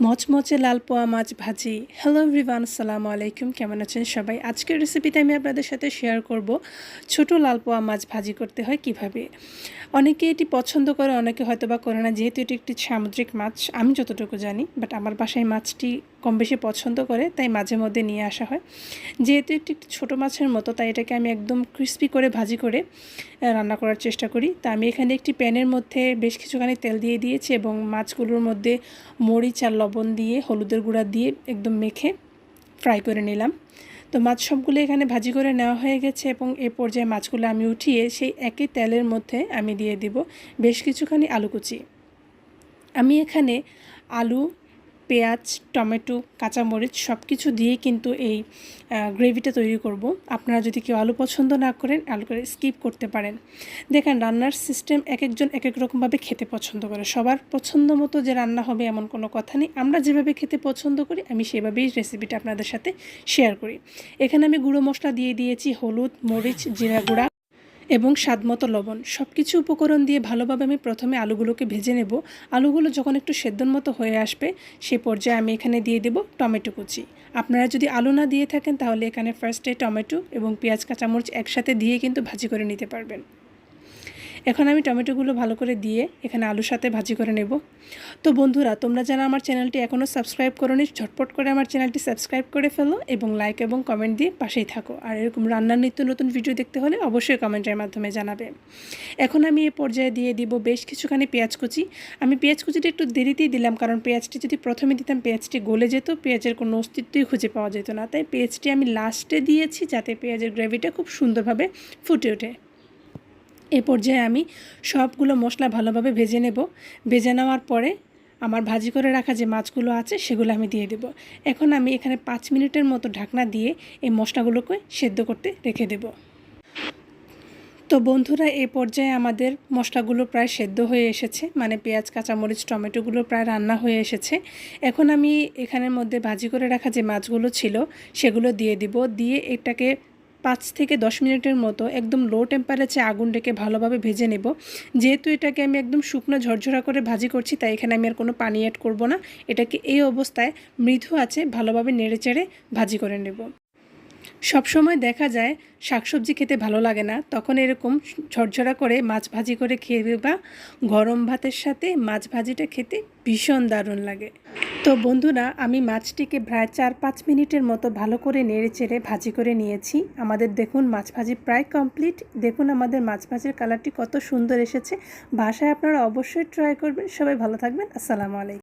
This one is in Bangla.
মচমচে লাল পোয়া মাছ ভাজি। হ্যালো রিভান আসসালামু আলাইকুম। কেমন আছেন সবাই? আজকের রেসিপিটা আমি আপনাদের সাথে শেয়ার করব। ছোট লাল পোয়া মাছ ভাজি করতে হয় কীভাবে? অনেকে এটি পছন্দ করে, অনেকে হয়তো বা করে না, যেহেতু এটি একটি সামুদ্রিক মাছ, আমি যতটুকু জানি বাট আমার বাসায় মাছটি কম বেশি পছন্দ করে, তাই মাঝে মধ্যে নিয়ে আসা হয়। যেহেতু একটি ছোটো মাছের মতো, তাই এটাকে আমি একদম ক্রিস্পি করে ভাজি করে রান্না করার চেষ্টা করি। তা আমি এখানে একটি প্যানের মধ্যে বেশ কিছুখানি তেল দিয়ে দিয়েছি এবং মাছগুলোর মধ্যে মরিচ আর লবণ দিয়ে, হলুদের গুঁড়া দিয়ে একদম মেখে ফ্রাই করে নিলাম। তো মাছ সবগুলো এখানে ভাজি করে নেওয়া হয়ে গেছে এবং এ পর্যায়ে মাছগুলো আমি উঠিয়ে সেই একই তেলের মধ্যে আমি দিয়ে দিব বেশ কিছুখানি আলু কুচি আমি এখানে আলু পেঁয়াজ, টমেটো, কাঁচামরিচ সব কিছু দিয়ে কিন্তু এই গ্রেভিটা তৈরি করব। আপনারা যদি কেউ আলু পছন্দ না করেন, আলু করে স্কিপ করতে পারেন। দেখেন, রান্নার সিস্টেম এক একজন এক এক রকমভাবে খেতে পছন্দ করে। সবার পছন্দ মতো যে রান্না হবে এমন কোনো কথা নেই। আমরা যেভাবে খেতে পছন্দ করি, আমি সেভাবেই রেসিপিটা আপনাদের সাথে শেয়ার করি। এখানে আমি গুঁড়ো মশলা দিয়ে দিয়েছি, হলুদ, মরিচ, জিরা গুঁড়া। এবং স্বাদমতো লবণ। সব কিছু উপকরণ দিয়ে ভালোভাবে আমি প্রথমে আলুগুলোকে ভেজে নেব। আলুগুলো যখন একটু সেদ্ধর মতো হয়ে আসবে, সে পর্যায়ে আমি এখানে দিয়ে দেব টমেটো কুচি। আপনারা যদি আলু না দিয়ে থাকেন, তাহলে এখানে ফার্স্টে টমেটো এবং পেঁয়াজ, কাঁচামরিচ একসাথে দিয়ে কিন্তু ভাজি করে নিতে পারবেন। এখন আমি টমেটোগুলো ভালো করে দিয়ে এখানে আলুর সাথে ভাজি করে নেব। তো বন্ধুরা, তোমরা যারা আমার চ্যানেলটি এখনও সাবস্ক্রাইব করোনি, ঝটপট করে আমার চ্যানেলটি সাবস্ক্রাইব করে ফেলো এবং লাইক এবং কমেন্ট দিয়ে পাশেই থাকো। আর এরকম রান্নার নিত্য নতুন ভিডিও দেখতে হলে অবশ্যই কমেন্টের মাধ্যমে জানাবে। এখন আমি এ পর্যায়ে দিয়ে দিব বেশ কিছুখানি পেঁয়াজ কুচি। আমি পেঁয়াজ কুচিটা একটু দেরিতেই দিলাম, কারণ পেঁয়াজটি যদি প্রথমে দিতাম পেঁয়াজটি গলে যেত, পেঁয়াজের কোনো অস্তিত্বই খুঁজে পাওয়া যেত না। তাই পেঁয়াজটি আমি লাস্টে দিয়েছি, যাতে পেঁয়াজের গ্রেভিটা খুব সুন্দরভাবে ফুটে ওঠে। এ পর্যায়ে আমি সবগুলো মশলা ভালোভাবে ভেজে নেব। ভেজে নেওয়ার পরে আমার ভাজি করে রাখা যে মাছগুলো আছে, সেগুলো আমি দিয়ে দেব। এখন আমি এখানে পাঁচ মিনিটের মতো ঢাকনা দিয়ে এই মশলাগুলোকে সেদ্ধ করতে রেখে দেব। তো বন্ধুরা, এ পর্যায়ে আমাদের মশলাগুলো প্রায় সেদ্ধ হয়ে এসেছে মানে পেঁয়াজ, কাঁচামরিচ, টমেটোগুলো প্রায় রান্না হয়ে এসেছে। এখন আমি এখানের মধ্যে ভাজি করে রাখা যে মাছগুলো ছিল, সেগুলো দিয়ে দিব। দিয়ে এটাকে পাঁচ থেকে দশ মিনিটের মতো একদম লো টেম্পারেচারে আগুন রেখে ভালোভাবে ভেজে নেব। যেহেতু এটাকে আমি একদম শুকনো ঝরঝরা করে ভাজি করছি, তাই এখানে আমি আর কোনো পানি অ্যাড করব না। এটাকে এই অবস্থায় মৃদু আছে ভালোভাবে নেড়েচেড়ে ভাজি করে নেব। সবসময় দেখা যায় শাকসবজি খেতে ভালো লাগে না। তখন এরকম ঝরঝরা করে মাছ ভাজি করে খেয়ে দেবা গরম ভাতের সাথে মাছ ভাজিটা খেতে ভীষণ দারুণ লাগে। তো বন্ধুরা, আমি মাছটিকে প্রায় চার পাঁচ মিনিটের মতো ভালো করে নেড়ে চেড়ে ভাজি করে নিয়েছি। আমাদের দেখুন মাছ ভাজি প্রায় কমপ্লিট। দেখুন আমাদের মাছ ভাজির কালারটি কত সুন্দর এসেছে। বাসায় আপনারা অবশ্যই ট্রাই করবেন। সবাই ভালো থাকবেন। আসসালামু আলাইকুম।